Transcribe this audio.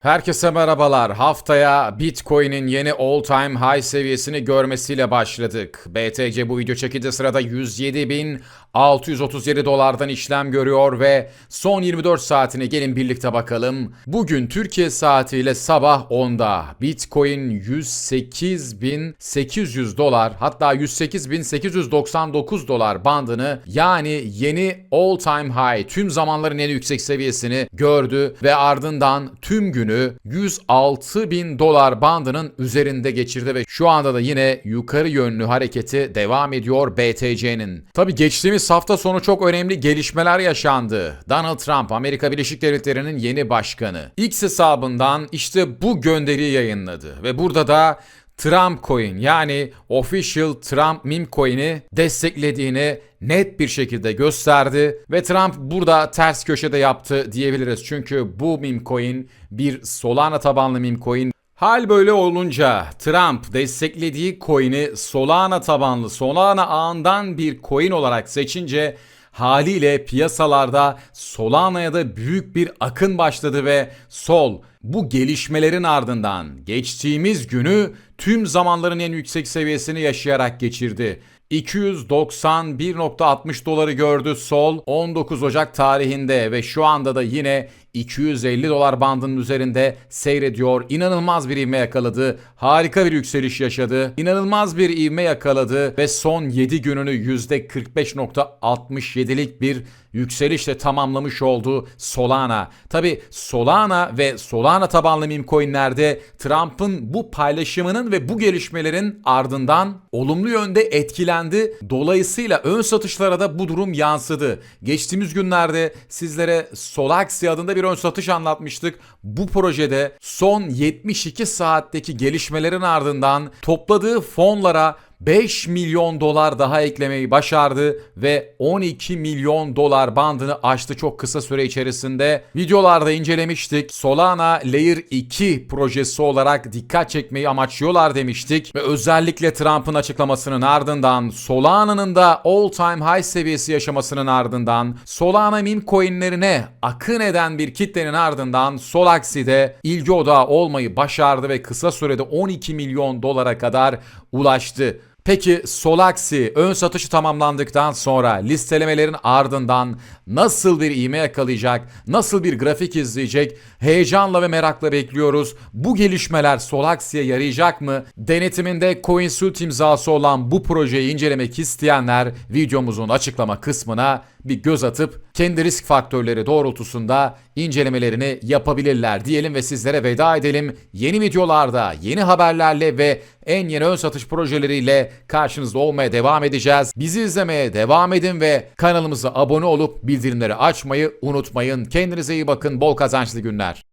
Herkese merhabalar. Haftaya Bitcoin'in yeni all time high seviyesini görmesiyle başladık. BTC bu video çekildiği sırada 107.637 dolardan işlem görüyor ve son 24 saatine gelin birlikte bakalım. Bugün Türkiye saatiyle sabah 10'da Bitcoin 108.800 dolar hatta 108.899 dolar bandını yani yeni all time high tüm zamanların en yüksek seviyesini gördü ve ardından tüm günü 106 bin dolar bandının üzerinde geçirdi ve şu anda da yine yukarı yönlü hareketi devam ediyor BTC'nin. Tabi geçtiğimiz hafta sonu çok önemli gelişmeler yaşandı. Donald Trump Amerika Birleşik Devletleri'nin yeni başkanı. X hesabından işte bu gönderiyi yayınladı ve burada da Trump Coin yani Official Trump Meme Coin'i desteklediğini net bir şekilde gösterdi ve Trump burada ters köşede yaptı diyebiliriz. Çünkü bu meme coin bir Solana tabanlı meme coin Hal böyle olunca Trump desteklediği coin'i Solana tabanlı Solana ağından bir coin olarak seçince haliyle piyasalarda Solana'ya da büyük bir akın başladı ve Sol bu gelişmelerin ardından geçtiğimiz günü tüm zamanların en yüksek seviyesini yaşayarak geçirdi. 291.60 doları gördü Sol 19 Ocak tarihinde ve şu anda da yine 250 dolar bandının üzerinde seyrediyor. İnanılmaz bir ivme yakaladı. Harika bir yükseliş yaşadı. İnanılmaz bir ivme yakaladı ve son 7 gününü %45.67'lik bir yükselişle tamamlamış oldu Solana. Tabi Solana ve Solana tabanlı meme coinlerde Trump'ın bu paylaşımının ve bu gelişmelerin ardından olumlu yönde etkilendi. Dolayısıyla ön satışlara da bu durum yansıdı. Geçtiğimiz günlerde sizlere Solaxi adında bir ön satış anlatmıştık. Bu projede son 72 saatteki gelişmelerin ardından topladığı fonlara 5 milyon dolar daha eklemeyi başardı ve 12 milyon dolar bandını aştı çok kısa süre içerisinde. Videolarda incelemiştik. Solana Layer 2 projesi olarak dikkat çekmeyi amaçlıyorlar demiştik ve özellikle Trump'ın açıklamasının ardından Solana'nın da all time high seviyesi yaşamasının ardından Solana meme coinlerine akın eden bir kitlenin ardından Solaxi'de ilgi odağı olmayı başardı ve kısa sürede 12 milyon dolara kadar ulaştı. Peki Solaxi ön satışı tamamlandıktan sonra listelemelerin ardından nasıl bir iğme yakalayacak, nasıl bir grafik izleyecek heyecanla ve merakla bekliyoruz. Bu gelişmeler Solaxi'ye yarayacak mı? Denetiminde CoinSuit imzası olan bu projeyi incelemek isteyenler videomuzun açıklama kısmına bir göz atıp kendi risk faktörleri doğrultusunda incelemelerini yapabilirler diyelim ve sizlere veda edelim. Yeni videolarda, yeni haberlerle ve en yeni ön satış projeleriyle karşınızda olmaya devam edeceğiz. Bizi izlemeye devam edin ve kanalımıza abone olup bildirimleri açmayı unutmayın. Kendinize iyi bakın. Bol kazançlı günler.